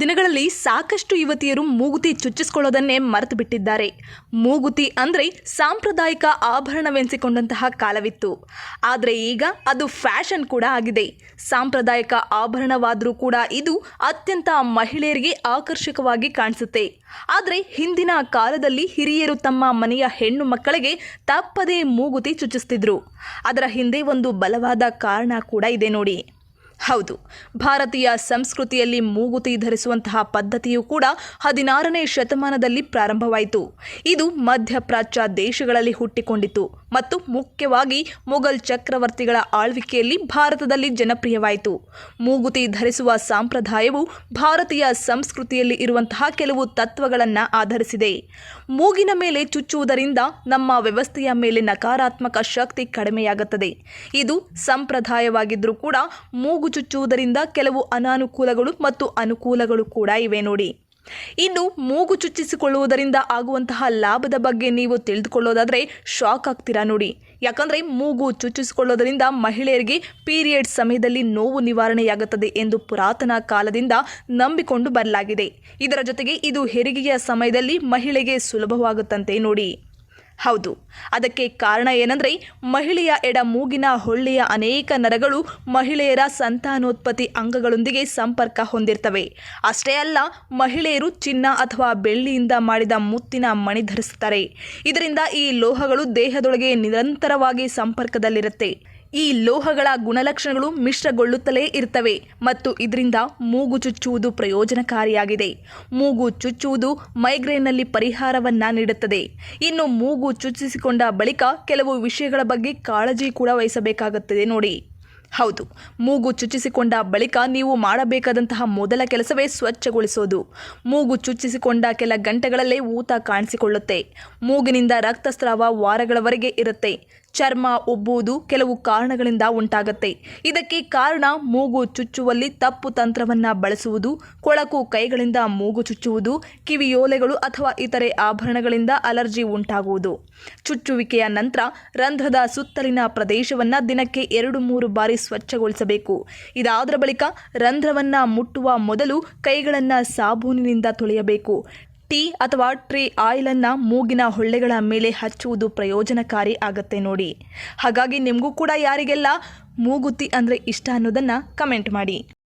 ದಿನಗಳಲ್ಲಿ ಸಾಕಷ್ಟು ಯುವತಿಯರು ಮೂಗುತಿ ಚುಚ್ಚಿಸಿಕೊಳ್ಳೋದನ್ನೇ ಮರೆತು ಬಿಟ್ಟಿದ್ದಾರೆ ಮೂಗುತಿ ಅಂದರೆ ಸಾಂಪ್ರದಾಯಿಕ ಆಭರಣವೆನಿಸಿಕೊಂಡಂತಹ ಕಾಲವಿತ್ತು. ಆದರೆ ಈಗ ಅದು ಫ್ಯಾಷನ್ ಕೂಡ ಆಗಿದೆ. ಸಾಂಪ್ರದಾಯಿಕ ಆಭರಣವಾದರೂ ಕೂಡ ಇದು ಅತ್ಯಂತ ಮಹಿಳೆಯರಿಗೆ ಆಕರ್ಷಕವಾಗಿ ಕಾಣಿಸುತ್ತೆ. ಆದರೆ ಹಿಂದಿನ ಕಾಲದಲ್ಲಿ ಹಿರಿಯರು ತಮ್ಮ ಮನೆಯ ಹೆಣ್ಣು ಮಕ್ಕಳಿಗೆ ತಪ್ಪದೇ ಮೂಗುತಿ ಚುಚ್ಚಿಸ್ತಿದ್ರು. ಅದರ ಹಿಂದೆ ಒಂದು ಬಲವಾದ ಕಾರಣ ಕೂಡ ಇದೆ ನೋಡಿ. ಹೌದು ಭಾರತೀಯ ಸಂಸ್ಕೃತಿಯಲ್ಲಿ ಮೂಗುತಿ ಧರಿಸುವಂತಹ ಪದ್ಧತಿಯು ಕೂಡ ಹದಿನಾರನೇ ಶತಮಾನದಲ್ಲಿ ಪ್ರಾರಂಭವಾಯಿತು. ಇದು ಮಧ್ಯಪ್ರಾಚ್ಯ ದೇಶಗಳಲ್ಲಿ ಹುಟ್ಟಿಕೊಂಡಿತು ಮತ್ತು ಮುಖ್ಯವಾಗಿ ಮೊಘಲ್ ಚಕ್ರವರ್ತಿಗಳ ಆಳ್ವಿಕೆಯಲ್ಲಿ ಭಾರತದಲ್ಲಿ ಜನಪ್ರಿಯವಾಯಿತು. ಮೂಗುತಿ ಧರಿಸುವ ಸಂಪ್ರದಾಯವು ಭಾರತೀಯ ಸಂಸ್ಕೃತಿಯಲ್ಲಿ ಇರುವಂತಹ ಕೆಲವು ತತ್ವಗಳನ್ನು ಆಧರಿಸಿದೆ. ಮೂಗಿನ ಮೇಲೆ ಚುಚ್ಚುವುದರಿಂದ ನಮ್ಮ ವ್ಯವಸ್ಥೆಯ ಮೇಲೆ ನಕಾರಾತ್ಮಕ ಶಕ್ತಿ ಕಡಿಮೆಯಾಗುತ್ತದೆ. ಇದು ಸಂಪ್ರದಾಯವಾಗಿದ್ದರೂ ಕೂಡ ಮೂಗು ಚುಚ್ಚುವುದರಿಂದ ಕೆಲವು ಅನಾನುಕೂಲಗಳು ಮತ್ತು ಅನುಕೂಲಗಳು ಕೂಡ ಇವೆ ನೋಡಿ. ಇನ್ನು ಮೂಗು ಚುಚ್ಚಿಸಿಕೊಳ್ಳುವುದರಿಂದ ಆಗುವಂತಹ ಲಾಭದ ಬಗ್ಗೆ ನೀವು ತಿಳಿದುಕೊಳ್ಳೋದಾದರೆ ಶಾಕ್ ಆಗ್ತೀರಾ ನೋಡಿ. ಯಾಕಂದರೆ ಮೂಗು ಚುಚ್ಚಿಸಿಕೊಳ್ಳೋದರಿಂದ ಮಹಿಳೆಯರಿಗೆ ಪೀರಿಯಡ್ ಸಮಯದಲ್ಲಿ ನೋವು ನಿವಾರಣೆಯಾಗುತ್ತದೆ ಎಂದು ಪುರಾತನ ಕಾಲದಿಂದ ನಂಬಿಕೊಂಡು ಬರಲಾಗಿದೆ. ಇದರ ಜೊತೆಗೆ ಇದು ಹೆರಿಗೆಯ ಸಮಯದಲ್ಲಿ ಮಹಿಳೆಗೆ ಸುಲಭವಾಗುತ್ತಂತೆ ನೋಡಿ. ಹೌದು. ಅದಕ್ಕೆ ಕಾರಣ ಏನಂದರೆ, ಮಹಿಳೆಯ ಎಡ ಮೂಗಿನ ಹೊಳ್ಳೆಯ ಅನೇಕ ನರಗಳು ಮಹಿಳೆಯರ ಸಂತಾನೋತ್ಪತ್ತಿ ಅಂಗಗಳೊಂದಿಗೆ ಸಂಪರ್ಕ ಹೊಂದಿರ್ತವೆ. ಅಷ್ಟೇ ಅಲ್ಲ, ಮಹಿಳೆಯರು ಚಿನ್ನ ಅಥವಾ ಬೆಳ್ಳಿಯಿಂದ ಮಾಡಿದ ಮುತ್ತಿನ ಮಣಿ ಧರಿಸುತ್ತಾರೆ ಇದರಿಂದ ಈ ಲೋಹಗಳು ದೇಹದೊಳಗೆ ನಿರಂತರವಾಗಿ ಸಂಪರ್ಕದಲ್ಲಿರುತ್ತೆ. ಈ ಲೋಹಗಳ ಗುಣಲಕ್ಷಣಗಳು ಮಿಶ್ರಗೊಳ್ಳುತ್ತಲೇ ಇರ್ತವೆ ಮತ್ತು ಇದರಿಂದ ಮೂಗು ಚುಚ್ಚುವುದು ಪ್ರಯೋಜನಕಾರಿಯಾಗಿದೆ. ಮೂಗು ಚುಚ್ಚುವುದು ಮೈಗ್ರೇನ್ನಲ್ಲಿ ಪರಿಹಾರವನ್ನ ನೀಡುತ್ತದೆ. ಇನ್ನು ಮೂಗು ಚುಚ್ಚಿಸಿಕೊಂಡ ಬಳಿಕ ಕೆಲವು ವಿಷಯಗಳ ಬಗ್ಗೆ ಕಾಳಜಿ ಕೂಡ ವಹಿಸಬೇಕಾಗುತ್ತದೆ ನೋಡಿ. ಹೌದು, ಮೂಗು ಚುಚ್ಚಿಸಿಕೊಂಡ ಬಳಿಕ ನೀವು ಮಾಡಬೇಕಾದಂತಹ ಮೊದಲ ಕೆಲಸವೇ ಸ್ವಚ್ಛಗೊಳಿಸೋದು. ಮೂಗು ಚುಚ್ಚಿಸಿಕೊಂಡ ಕೆಲ ಗಂಟೆಗಳಲ್ಲೇ ಊತ ಕಾಣಿಸಿಕೊಳ್ಳುತ್ತೆ. ಮೂಗಿನಿಂದ ರಕ್ತಸ್ರಾವ ವಾರಗಳವರೆಗೆ ಇರುತ್ತೆ. ಚರ್ಮ ಉಬ್ಬುವುದು ಕೆಲವು ಕಾರಣಗಳಿಂದ ಉಂಟಾಗತ್ತೆ. ಇದಕ್ಕೆ ಕಾರಣ ಮೂಗು ಚುಚ್ಚುವಲ್ಲಿ ತಪ್ಪು ತಂತ್ರವನ್ನು ಬಳಸುವುದು, ಕೊಳಕು ಕೈಗಳಿಂದ ಮೂಗು ಚುಚ್ಚುವುದು ಕಿವಿಯೋಲೆಗಳು ಅಥವಾ ಇತರೆ ಆಭರಣಗಳಿಂದ ಅಲರ್ಜಿ ಉಂಟಾಗುವುದು. ಚುಚ್ಚುವಿಕೆಯ ನಂತರ ರಂಧ್ರದ ಸುತ್ತಲಿನ ಪ್ರದೇಶವನ್ನು ದಿನಕ್ಕೆ ಎರಡು ಮೂರು ಬಾರಿ ಸ್ವಚ್ಛಗೊಳಿಸಬೇಕು. ಇದಾದರ ಬಳಿಕ ರಂಧ್ರವನ್ನು ಮುಟ್ಟುವ ಮೊದಲು ಕೈಗಳನ್ನು ಸಾಬೂನಿನಿಂದ ತೊಳೆಯಬೇಕು. ಟೀ ಅಥವಾ ಟ್ರೀ ಆಯಿಲನ್ನು ಮೂಗಿನ ಹೊಳ್ಳೆಗಳ ಮೇಲೆ ಹಚ್ಚುವುದು ಪ್ರಯೋಜನಕಾರಿ ಆಗತ್ತೆ ನೋಡಿ. ಹಾಗಾಗಿ ನಿಮಗೂ ಕೂಡ ಯಾರಿಗೆಲ್ಲ ಮೂಗುತಿ ಅಂದರೆ ಇಷ್ಟ ಅನ್ನೋದನ್ನು ಕಮೆಂಟ್ ಮಾಡಿ.